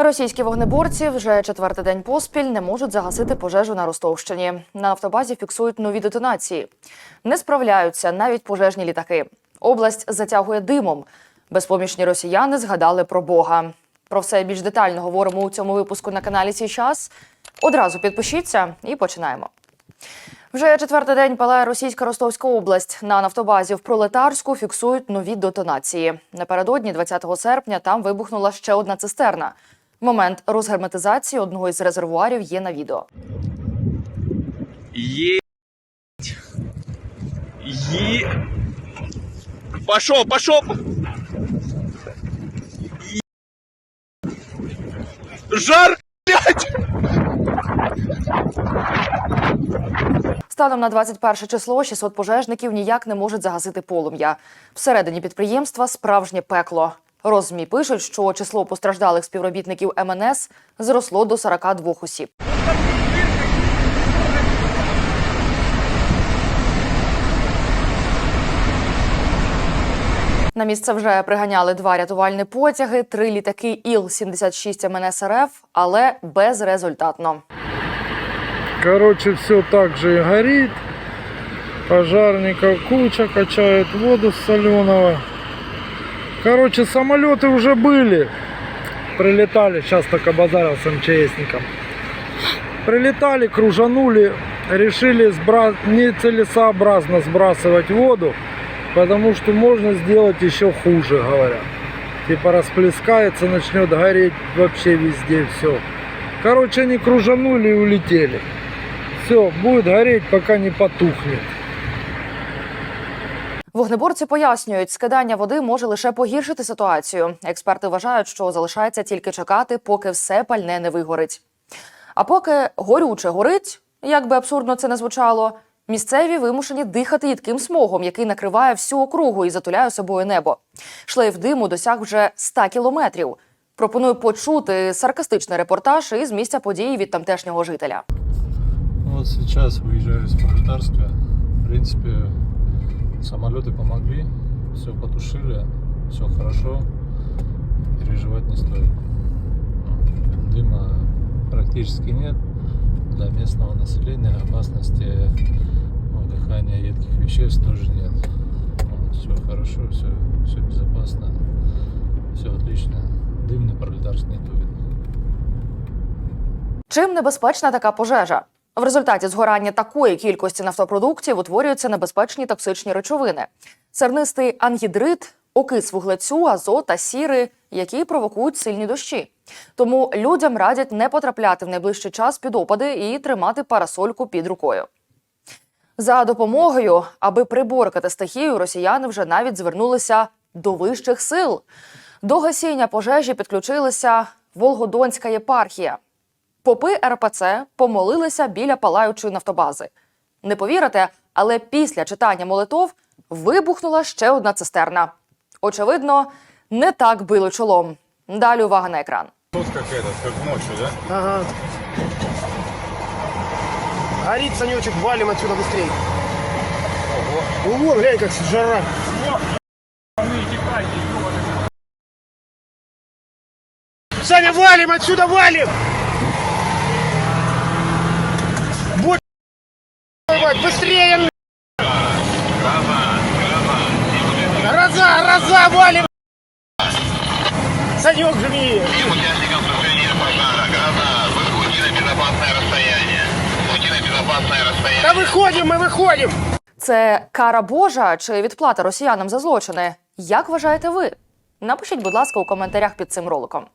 Російські вогнеборці вже четвертий день поспіль не можуть загасити пожежу на Ростовщині. На автобазі фіксують нові детонації. Не справляються навіть пожежні літаки. Область затягує димом. Безпомічні росіяни згадали про Бога. Про все більш детально говоримо у цьому випуску на каналі «Сій час». Одразу підпишіться і починаємо. Вже четвертий день палає російська Ростовська область. На нафтобазі в Пролетарську фіксують нові детонації. Напередодні, 20 серпня, там вибухнула ще одна цистерна. Момент розгерметизації одного із резервуарів є на відео. Е... Пошел, пошел. Е- Жар, блядь. Станом на 21 число 600 пожежників ніяк не можуть загасити полум'я. Всередині підприємства справжнє пекло. Розмі пишуть, що число постраждалих співробітників МНС зросло до 42 осіб. На місце вже приганяли два рятувальні потяги, три літаки Іл-76 МНС РФ, але безрезультатно. Короче, все так же и горит. Пожарников куча, качают воду с соленого. Короче, самолеты уже были. Прилетали, сейчас только базарил с МЧСником. Прилетали, кружанули, решили сбра... нецелесообразно сбрасывать воду, потому что можно сделать еще хуже, говорят. Типа расплескается, начнет гореть вообще везде все. Короче, они кружанули и улетели. Все, будет гореть, пока не потухнет. Вогнеборці пояснюють, скидання води може лише погіршити ситуацію. Експерти вважають, що залишається тільки чекати, поки все пальне не вигорить. А поки горюче горить, як би абсурдно це не звучало, місцеві вимушені дихати їдким смогом, який накриває всю округу і затуляє собою небо. Шлейф диму досяг вже 100 кілометрів. Пропоную почути саркастичний репортаж із місця події від тамтешнього жителя. Вот сейчас выезжаю из Пролетарска. В принципе, самолеты помогли, все потушили, все хорошо, переживать не стоит. Дыма практически нет. Для местного населения опасности ну, дыхания едких веществ тоже нет. все хорошо, все, все безопасно, все отлично. Дым на Пролетарск не дует. Чим небезпечна така пожежа? В результаті згорання такої кількості нафтопродуктів утворюються небезпечні токсичні речовини: сернистий ангідрид, окис вуглецю, азот та сіри, які провокують сильні дощі. Тому людям радять не потрапляти в найближчий час під опади і тримати парасольку під рукою. За допомогою, аби приборкати стихію, росіяни вже навіть звернулися до вищих сил. До гасіння пожежі підключилася Волгодонська єпархія. Попи РПЦ помолилися біля палаючої нафтобази. Не повірите, але після читання молитов вибухнула ще одна цистерна. Очевидно, не так били чолом. Далі увага на екран. Тут как этот, как ночью, да? Ага. Горит, Санечек, валим отсюда быстрее. Ну вон, глянь, как жара. Саня, валим отсюда, валим! гроза, валим! Санек, живи! Участникам тушения пожара «Гроза» выходите на безопасное расстояние. Уйти на безопасное расстояние. Да выходим, мы выходим! Це кара Божа чи відплата росіянам за злочини? Як вважаєте ви? Напишіть, будь ласка, у коментарях під цим роликом.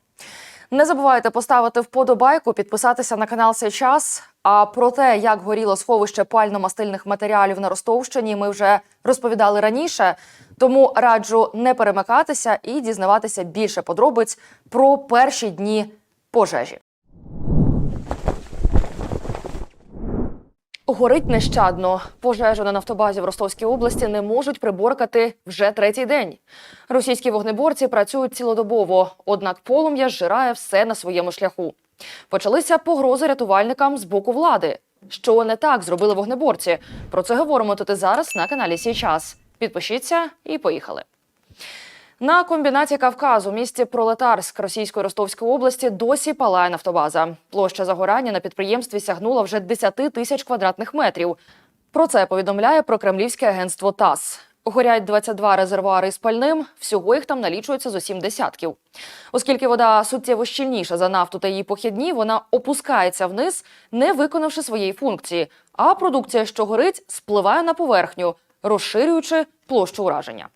Не забувайте поставити вподобайку, підписатися на канал «Сей час. А про те, як горіло сховище пально-мастильних матеріалів на Ростовщині, ми вже розповідали раніше. Тому раджу не перемикатися і дізнаватися більше подробиць про перші дні пожежі. Горить нещадно. Пожежу на нафтобазі в Ростовській області не можуть приборкати вже третій день. Російські вогнеборці працюють цілодобово, однак полум'я зжирає все на своєму шляху. Почалися погрози рятувальникам з боку влади. Що не так зробили вогнеборці? Про це говоримо тут і зараз на каналі Сій час. Підпишіться і поїхали. На комбінаті Кавказу, місті Пролетарськ Російської Ростовської області, досі палає нафтобаза. Площа загорання на підприємстві сягнула вже 10 тисяч квадратних метрів. Про це повідомляє прокремлівське агентство ТАСС. Горять 22 резервуари з пальним, всього їх там налічується зо сім десятків. Оскільки вода суттєво щільніша за нафту та її похідні, вона опускається вниз, не виконавши своєї функції. А продукція, що горить, спливає на поверхню, розширюючи площу ураження.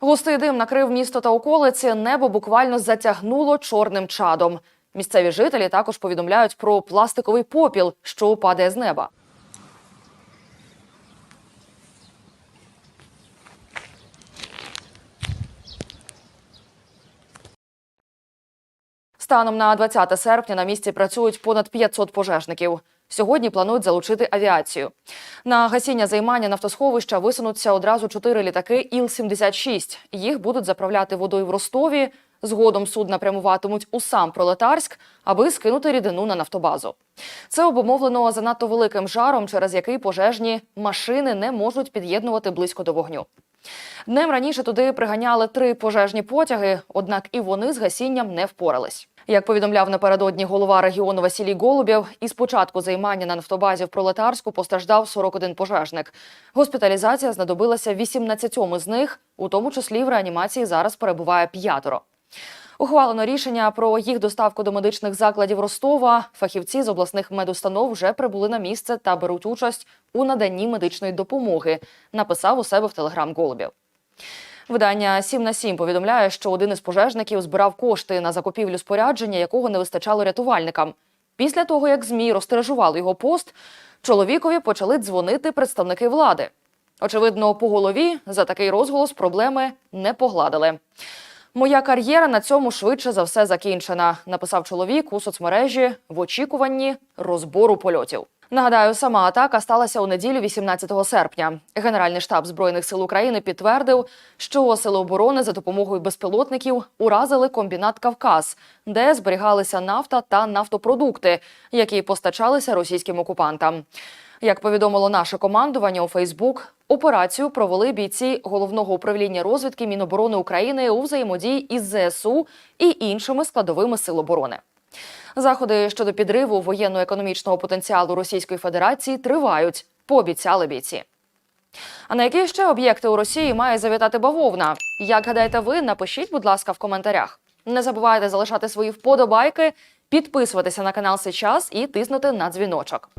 Густий дим накрив місто та околиці. Небо буквально затягнуло чорним чадом. Місцеві жителі також повідомляють про пластиковий попіл, що падає з неба. Станом на 20 серпня на місці працюють понад 500 пожежників. Сьогодні планують залучити авіацію. На гасіння займання нафтосховища висунуться одразу чотири літаки Іл-76. Їх будуть заправляти водою в Ростові. Згодом судна прямуватимуть у сам Пролетарськ, аби скинути рідину на нафтобазу. Це обумовлено занадто великим жаром, через який пожежні машини не можуть під'єднувати близько до вогню. Днем раніше туди приганяли три пожежні потяги, однак і вони з гасінням не впорались. Як повідомляв напередодні голова регіону Василій Голубєв, із початку займання на нафтобазі в Пролетарську постраждав 41 пожежник. Госпіталізація знадобилася 18 з них, у тому числі в реанімації зараз перебуває п'ятеро. Ухвалено рішення про їх доставку до медичних закладів Ростова. Фахівці з обласних медустанов вже прибули на місце та беруть участь у наданні медичної допомоги. Написав у себе в телеграм Голубів. Видання 7 на 7 повідомляє, що один із пожежників збирав кошти на закупівлю спорядження, якого не вистачало рятувальникам. Після того, як ЗМІ розтиражували його пост, чоловікові почали дзвонити представники влади. Очевидно, по голові за такий розголос проблеми не погладили. Моя кар'єра на цьому швидше за все закінчена, написав чоловік у соцмережі в очікуванні розбору польотів. Нагадаю, сама атака сталася у неділю 18 серпня. Генеральний штаб збройних сил України підтвердив, що сили оборони за допомогою безпілотників уразили комбінат Кавказ, де зберігалися нафта та нафтопродукти, які постачалися російським окупантам. Як повідомило наше командування у Фейсбук, операцію провели бійці головного управління розвідки Міноборони України у взаємодії із ЗСУ і іншими складовими сил оборони. Заходи щодо підриву воєнно-економічного потенціалу Російської Федерації тривають, пообіцяли бійці. А на які ще об'єкти у Росії має завітати бавовна? Як гадаєте ви? Напишіть, будь ласка, в коментарях. Не забувайте залишати свої вподобайки, підписуватися на канал Сейчас і тиснути на дзвіночок.